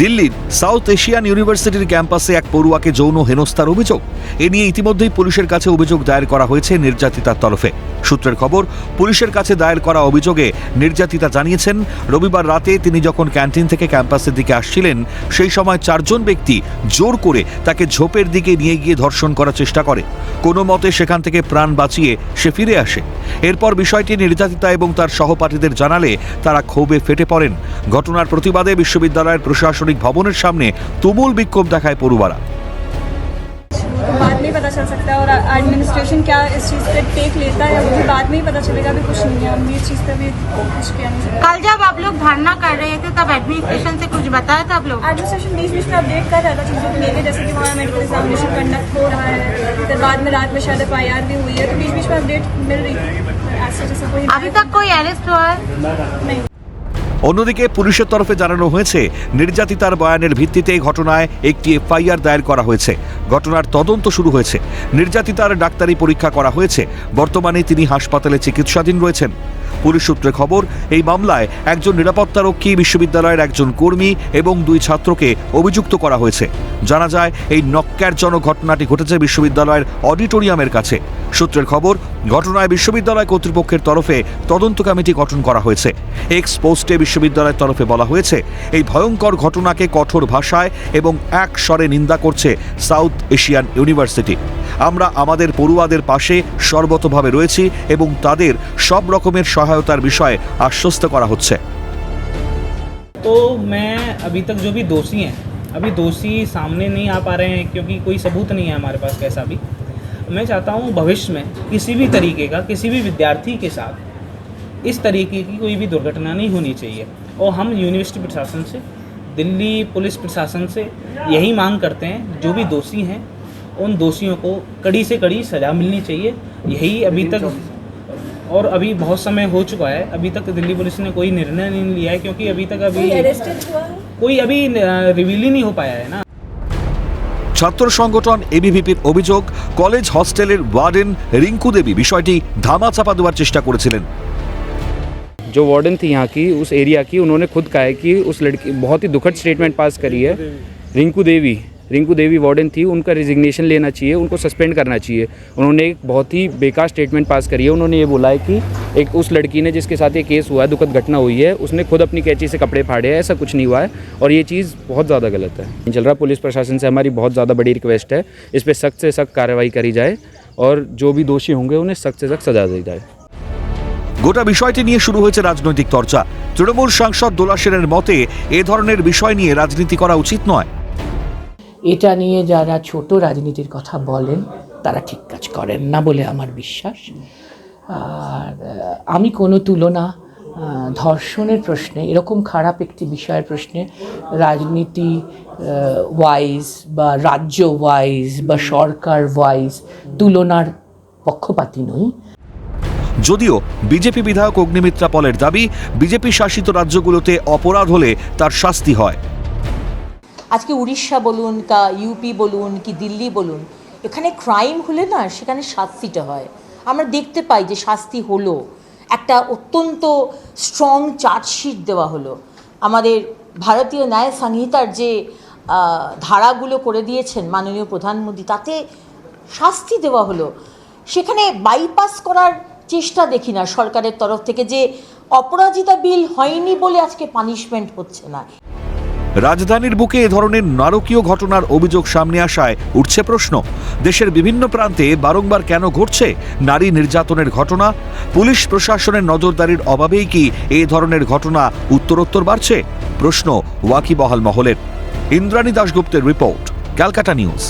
দিল্লির south Asian ইউনিভার্সিটির ক্যাম্পাসে এক পড়ুয়াকে যৌন হেনস্থার অভিযোগ। এ নিয়ে ইতিমধ্যেই পুলিশের কাছে অভিযোগ দায়ের করা হয়েছে নির্যাতিতার তরফে। সূত্রের খবর, পুলিশের কাছে দায়ের করা অভিযোগে নির্যাতিতা জানিয়েছেন। রবিবার রাতে তিনি যখন ক্যান্টিন থেকে ক্যাম্পাসের দিকে আসছিলেন, সেই সময় চারজন ব্যক্তি জোর করে তাকে ঝোপের দিকে নিয়ে গিয়ে ধর্ষণ করার চেষ্টা করে। কোনো মতে সেখান থেকে প্রাণ বাঁচিয়ে সে ফিরে আসে। এরপর বিষয়টি নির্যাতিতা এবং তার সহপাঠীদের জানালে তারা ক্ষোভে ফেটে পড়েন। ঘটনার প্রতিবাদে বিশ্ববিদ্যালয়ের প্রশাসনিক ভবনের সামনে তুমুল বিক্ষোভ দেখায় পড়ুয়ারা। बाद में पता चल सकता है और एडमिनिस्ट्रेशन क्या इस चीज़ पे टेक लेता है वो भी बाद में ही पता चलेगा अभी कुछ नहीं है। हम ये चीज़ पे भी कुछ किया नहीं कल जब आप लोग धरना कर रहे थे तब एडमिनिस्ट्रेशन से कुछ बताया था आप लोग? एडमिनिस्ट्रेशन बीच बीच में अपडेट कर रहा था चीज़ों को लेके जैसे कि वहाँ मेडिकल एग्जामिनेशन कंडक्ट हो रहा है फिर बाद में रात में शायद एफआईआर भी हुई है तो बीच बीच में अपडेट मिल रही है। ऐसा जैसा कोई अभी तक कोई अरेस्ट हुआ है? नहीं। অন্যদিকে পুলিশের তরফে জানানো হয়েছে, নির্যাতিতার বয়ানের ভিত্তিতে ঘটনায় একটি এফআইআর দায়ের করা হয়েছে। ঘটনার তদন্ত শুরু হয়েছে। নির্যাতিতার ডাক্তারি পরীক্ষা করা হয়েছে। বর্তমানে তিনি হাসপাতালে চিকিৎসাধীন রয়েছেন। পুলিশ সূত্রে খবর, এই মামলায় একজন নিরাপত্তারক্ষী বিশ্ববিদ্যালয়ের একজন কর্মী এবং দুই ছাত্রকে অভিযুক্ত করা হয়েছে। জানা যায়, এই নক্কারজনক ঘটনাটি ঘটেছে বিশ্ববিদ্যালয়ের অডিটোরিয়ামের কাছে। সূত্রের খবর, ঘটনায় বিশ্ববিদ্যালয় কর্তৃপক্ষের তরফে তদন্ত কমিটি গঠন করা হয়েছে। এক্স পোস্টে বিশ্ববিদ্যালয়ের তরফে বলা হয়েছে, এই ভয়ঙ্কর ঘটনাকে কঠোর ভাষায় এবং এক স্বরে নিন্দা করছে সাউথ এশিয়ান ইউনিভার্সিটি আমরা আমাদের পড়ুয়াদের পাশে সর্বতভাবে রয়েছি এবং তাদের সব রকমের সহায়তার বিষয়ে আশ্বস্ত করা হচ্ছে तो मैं अभी तक जो भी दोषी हैं अभी दोषी सामने नहीं आ पा रहे हैं क्योंकि कोई सबूत नहीं है हमारे पास कैसा भी मैं चाहता हूँ भविष्य में किसी भी तरीके का किसी भी विद्यार्थी के साथ इस तरीके की कोई भी दुर्घटना नहीं होनी चाहिए और हम यूनिवर्सिटी प्रशासन से दिल्ली पुलिस प्रशासन से यही मांग करते हैं जो भी दोषी हैं उन दोषियों को कड़ी से कड़ी सज़ा मिलनी चाहिए यही अभी तक और अभी बहुत समय हो चुका है अभी तक दिल्ली पुलिस ने कोई निर्णय नहीं लिया है क्योंकि अभी तक अभी अरेस्टेड हुआ है कोई अभी रिवील ही नहीं हो पाया है ना ছাত্র সংগঠন এবিভিপির অভিযোগ কলেজ হস্টেলের ওয়ার্ডেন রিঙ্কু দেবী বিষয়টি ধামাচাপা দেওয়ার চেষ্টা করেছিলেন जो वार्डन थी यहाँ की उस एरिया की उन्होंने खुद कहा है कि उस लड़की बहुत ही दुखद स्टेटमेंट पास करी है रिंकू देवी रिंकू देवी वार्डन थी उनका रिजिग्नेशन लेना चाहिए उनको सस्पेंड करना चाहिए उन्होंने एक बहुत ही बेकार स्टेटमेंट पास करी है उन्होंने ये बोला है कि एक उस लड़की ने जिसके साथ ये केस हुआ है दुखद घटना हुई है उसने खुद अपनी कैंची से कपड़े फाड़े हैं ऐसा कुछ नहीं हुआ है और ये चीज़ बहुत ज़्यादा गलत है चल रहा पुलिस प्रशासन से हमारी बहुत ज़्यादा बड़ी रिक्वेस्ट है इस पर सख्त से सख्त कार्रवाई करी जाए और जो भी दोषी होंगे उन्हें सख्त से सख्त सजा दी जाए গোটা বিষয়টি নিয়ে শুরু হয়েছে রাজনৈতিক চর্চা তৃণমূল সাংসদ দোলা সেনের মতে এ ধরনের বিষয় নিয়ে রাজনীতি করা উচিত নয় এটা নিয়ে যারা ছোট রাজনীতির কথা বলেন, তারা ঠিক কাজ করেন না বলে আমার বিশ্বাস। আর আমি কোনো তুলনা ধর্ষণের প্রশ্নে, এরকম খারাপ একটি বিষয়ের প্রশ্নে রাজনীতি ওয়াইজ বা রাজ্য ওয়াইজ বা সরকার ওয়াইজ তুলনার পক্ষপাতি নই। যদিও বিজেপি বিধায়ক অগ্নিমিত্রা পলের দাবি, বিজেপি শাসিত রাজ্যগুলোতে অপরাধ হলে তার শাস্তি হয়। আজকে উড়িষ্যা বলুন কা ইউপি বলুন কি দিল্লি বলুন, এখানে ক্রাইম হলে না সেখানে শাস্তিটা হয়। আমরা দেখতে পাই যে শাস্তি হলো। একটা অত্যন্ত স্ট্রং চার্জশিট দেওয়া হলো। আমাদের ভারতীয় ন্যায় সংহিতার যে ধারাগুলো করে দিয়েছেন মাননীয় প্রধানমন্ত্রী, তাতে শাস্তি দেওয়া হলো। সেখানে বাইপাস করার চেষ্টা দেখি না সরকারের তরফ থেকে যে অপরাজিতা বিল হয়নি বলে আজকে পানিশমেন্ট হচ্ছে না। রাজধানীর বুকে এ ধরনের নারকীয় ঘটনার অভিযোগ সামনে আসায় উঠছে প্রশ্ন। দেশের বিভিন্ন প্রান্তে বারংবার কেন ঘটছে নারী নির্যাতনের ঘটনা? পুলিশ প্রশাসনের নজরদারির অভাবেই কি এ ধরনের ঘটনা উত্তরোত্তর বাড়ছে? প্রশ্ন ওয়াকিবহাল মহলের। ইন্দ্রাণী দাশগুপ্তের রিপোর্ট, ক্যালকাটা নিউজ।